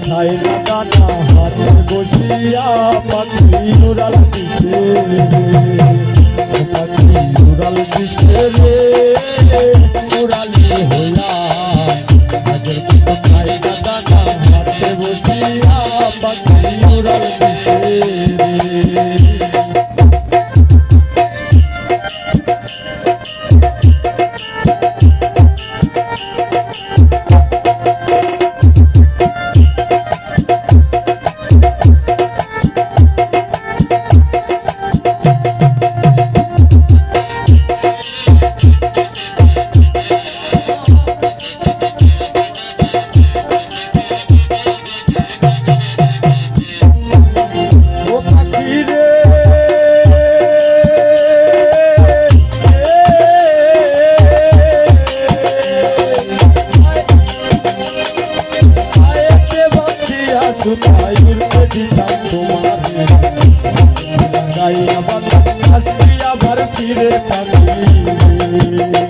মাথায় কাটা হাতে বসিয়া পাখি উড়াল দিছে পাখি উড়াল দিছে তাই আবার আবার ফিরে থাকি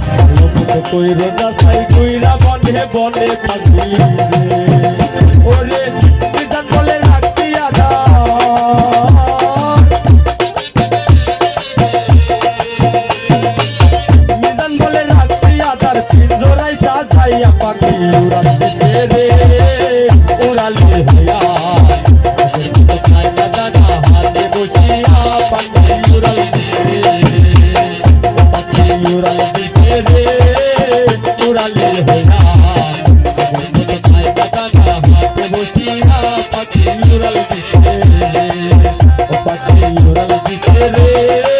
ভালো মতো কইর যাচাই কইরা বনে বনে পাখি রে। সাজাইয়া পাখি উড়াচ্ছে রে, উড়ালে হইয়া হাতে বসিয়া পাখি উড়ালছে পাখি উড়ালছে রে উড়ালে হইয়া হাতে বসিয়া পাখি উড়ালছে পাখি রে উড়ালে হইয়া